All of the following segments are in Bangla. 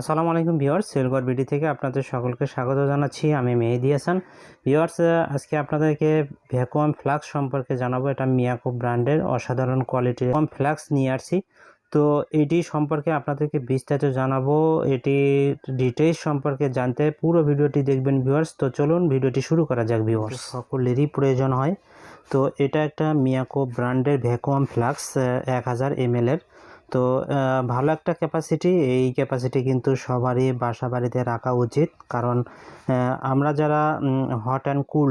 আসসালামু আলাইকুম ভিউয়ার্স সেলগর বিডি থেকে আপনাদের সকলকে স্বাগত জানাচ্ছি। আমি মেহেদি হাসান। ভিউয়ার্স, আজকে আপনাদেরকে ভ্যাকুয়াম ফ্লাক্স সম্পর্কে জানাব। এটা মিয়াকো ব্র্যান্ডের অসাধারণ কোয়ালিটির ফ্লাক্স নিয়ে আসছি। তো এটি সম্পর্কে আপনাদেরকে বিস্তারিত জানাব। এটি ডিটেলস সম্পর্কে জানতে পুরো ভিডিওটি দেখবেন ভিউয়ার্স। তো চলুন ভিডিওটি শুরু করা যাক ভিউয়ার্স। সকলেরই প্রয়োজন হয়। তো এটা একটা মিয়াকো ব্র্যান্ডের ভ্যাকুয়াম ফ্লাক্স এক হাজার এমএলের তো ভালো একটা ক্যাপাসিটি এই ক্যাপাসিটি কিন্তু সবারই বাসা বাড়িতে রাখা উচিত। কারণ আমরা যারা হট অ্যান্ড কুল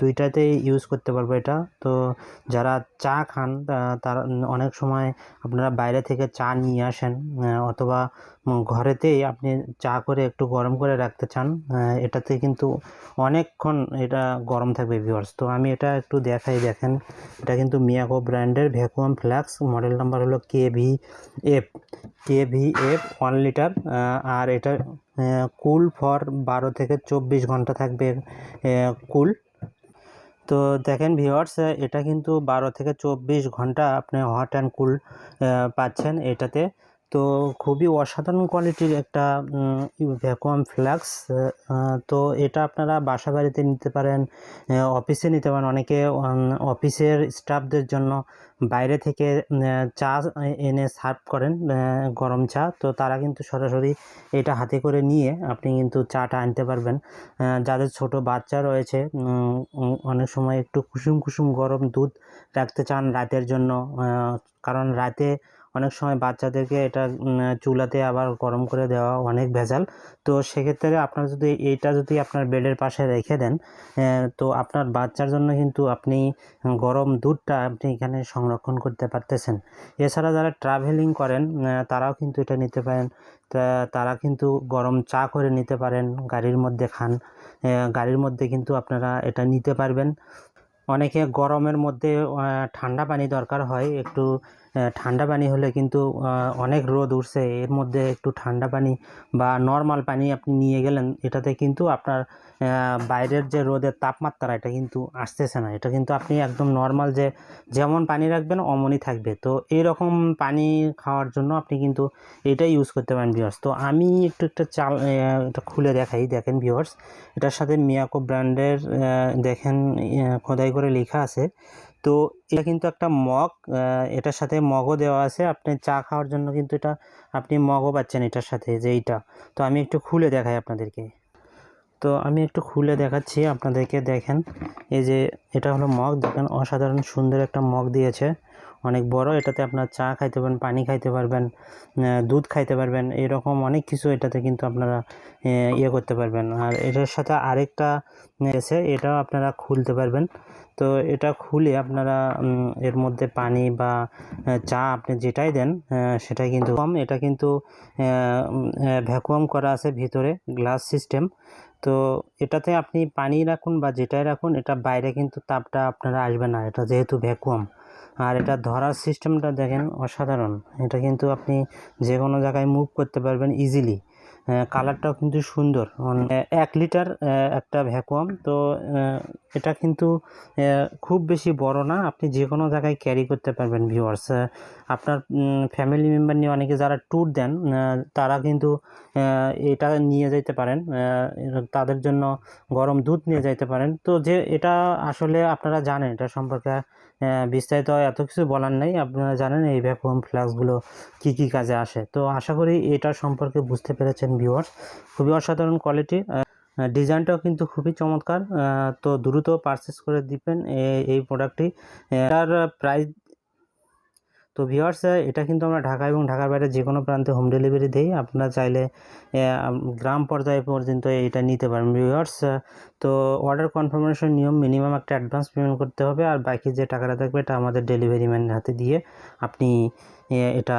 দুইটাতেই ইউজ করতে পারব এটা। তো, যারা চা খান তারা অনেক সময় আপনারা বাইরে থেকে চা নিয়ে আসেন অথবা ঘরেতেই আপনি চা করে একটু গরম করে রাখতে চান এটাতে কিন্তু অনেকক্ষণ এটা গরম থাকবে ভিউয়ার্স তো, আমি এটা একটু দেখাই, দেখেন। এটা কিন্তু মিয়াকো ব্র্যান্ডের ভ্যাকুয়াম ফ্ল্যাক্স মডেল নাম্বার হলো K V F K V F one litre আর এটা কুল ফর বারো থেকে চব্বিশ ঘণ্টা থাকবে কুল তো দেখেন ভিওয়ার্স এটা কিন্তু বারো থেকে চব্বিশ ঘণ্টা আপনি হট অ্যান্ড কুল পাচ্ছেন এটাতে। তো খুবই অসাধারণ কোয়ালিটির একটা ভ্যাকুয়াম ফ্ল্যাক্স তো এটা আপনারা বাসা বাড়িতে নিতে পারেন অফিসে নিতে পারেন। অনেকে অফিসের স্টাফদের জন্য বাইরে থেকে চা এনে সার্ভ করেন গরম চা। তো তারা কিন্তু সরাসরি এটা হাতে করে নিয়ে আপনি কিন্তু চাটা আনতে পারবেন। যাদের ছোট বাচ্চা রয়েছে অনেক সময় একটু কুসুম কুসুম গরম দুধ রাখতে চান রাতের জন্য কারণ রাতে অনেক সময় বাচ্চাদেরকে এটা চুলাতে আবার গরম করে দেওয়া অনেক ভেজাল। তো সেক্ষেত্রে আপনার যদি এইটা যদি আপনার বেডের পাশে রেখে দেন তো আপনার বাচ্চার জন্য কিন্তু আপনি গরম দুধটা আপনি এখানে সংরক্ষণ করতে পারতেছেন। এছাড়া যারা ট্রাভেলিং করেন তারাও কিন্তু এটা নিতে পারেন। তারা কিন্তু গরম চা করে নিতে পারেন, গাড়ির মধ্যে খান। গাড়ির মধ্যে কিন্তু আপনারা এটা নিতে পারবেন। অনেকে গরমের মধ্যে ঠান্ডা পানি দরকার হয়, একটু ঠান্ডা পানি হলে কিন্তু অনেক রোদ উঠছে। এর মধ্যে একটু ঠান্ডা পানি বা নর্মাল পানি আপনি নিয়ে গেলেন, এটাতে কিন্তু আপনার বাইরের যে রোদের তাপমাত্রা, এটা কিন্তু আসতেছে না। এটা কিন্তু আপনি একদম নর্মাল যে, যেমন পানি রাখবেন, অমনই থাকবে। তো এরকম পানি খাওয়ার জন্য আপনি কিন্তু এটাই ইউজ করতে পারেন ভিওর্স তো আমি একটু, একটা চাল এটা খুলে দেখাই। দেখেন ভিওর্স এটার সাথে মিয়াকো ব্র্যান্ডের দেখেন খোদাই করে লেখা আছে। তো এটা কিন্তু একটা মগ এটার সাথে মগও দেওয়া আছে। আপনি চা খাওয়ার জন্য কিন্তু এটা, আপনি মগও পাচ্ছেন এটার সাথে যে এইটা। তো আমি একটু খুলে দেখাই আপনাদেরকে। তো আমি একটু খুলে দেখাচ্ছি আপনাদেরকে, দেখেন। এই যে এটা হলো মগ, দেখেন, অসাধারণ সুন্দর একটা মগ দিয়েছে। অনেক বড়, এটাতে আপনার চা খাইতে পারবেন, পানি খাইতে পারবেন দুধ খাইতে পারবেন, এরকম অনেক কিছু এটাতে কিন্তু আপনারা ইয়ে করতে পারবেন। আর এটার সাথে আরেকটা আছে, এটাও আপনারা খুলতে পারবেন। তো এটা খুলে আপনারা এর মধ্যে পানি বা চা আপনি যেটাই দেন সেটাই কিন্তু কম। এটা কিন্তু ভ্যাকুয়াম করা আছে ভিতরে গ্লাস সিস্টেম তো এটাতে আপনি পানি রাখুন বা যেটাই রাখুন, এটা বাইরে কিন্তু তাপটা আপনারা আসবে না, এটা যেহেতু ভ্যাকুয়াম আর এটা ধরার সিস্টেমটা দেখেন অসাধারণ। এটা কিন্তু আপনি যে কোনো জায়গায় মুভ করতে পারবেন ইজিলি কালারটাও কিন্তু সুন্দর। এক লিটার একটা ভ্যাকুয়াম তো এটা কিন্তু খুব বেশি বড় না, আপনি যে কোনো জায়গায় ক্যারি করতে পারবেন ভিউয়ার্স আপনার ফ্যামিলি মেম্বার নিয়ে অনেকে যারা ট্যুর দেন তারা কিন্তু এটা নিয়ে যেতে পারেন তাদের জন্য গরম দুধ নিয়ে যাইতে পারেন। তো যে, এটা আসলে আপনারা জানেন, এটা সম্পর্কে বিস্তারিত এত কিছু বলার নেই। আপনারা জানেন এই ভ্যাকুয়াম ফ্লাক্সগুলো কি কি কাজে আসে। তো আশা করি এটার সম্পর্কে বুঝতে পেরেছেন ভিউয়ার্স খুবই অসাধারণ কোয়ালিটি ডিজাইনটাও কিন্তু খুবই চমৎকার। তো দ্রুত পারচেস করে দিবেন এই- প্রোডাক্টটি এটার প্রাইস তো ভিওয়ার্স এটা কিন্তু আমরা ঢাকা এবং ঢাকার বাইরে যে কোনো প্রান্তে হোম ডেলিভারি দিই। আপনারা চাইলে গ্রাম পর্যায়ে পর্যন্ত এটা নিতে পারেন ভিওয়ার্স তো অর্ডার কনফার্মেশন নিয়ম মিনিমাম একটা অ্যাডভান্স পেমেন্ট করতে হবে। আর বাকি যে টাকাটা থাকবে, এটা আমাদের ডেলিভারি ম্যানের হাতে দিয়ে আপনি এটা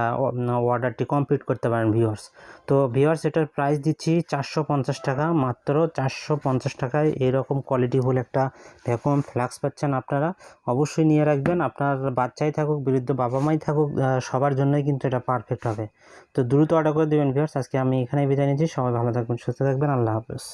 অর্ডারটি কমপ্লিট করতে পারেন ভিউয়ার্স তো ভিউয়ার্স এটার প্রাইস দিচ্ছি চারশো পঞ্চাশ টাকা, মাত্র চারশো পঞ্চাশ টাকায়। এরকম কোয়ালিটি কোয়ালিটিফুল একটা ভ্যাকুয়াম ফ্লাক্স পাচ্ছেন আপনারা। অবশ্যই নিয়ে রাখবেন। আপনার বাচ্চাই থাকুক, বৃদ্ধ বাবা মাই থাকুক সবার জন্যই কিন্তু এটা পারফেক্ট হবে। তো দ্রুত অর্ডার করে দেবেন ভিউয়ার্স আজকে আমি এখানেই বিদায় নিচ্ছি। সবাই ভালো থাকবেন, সুস্থ থাকবেন। আল্লাহ হাফেজ।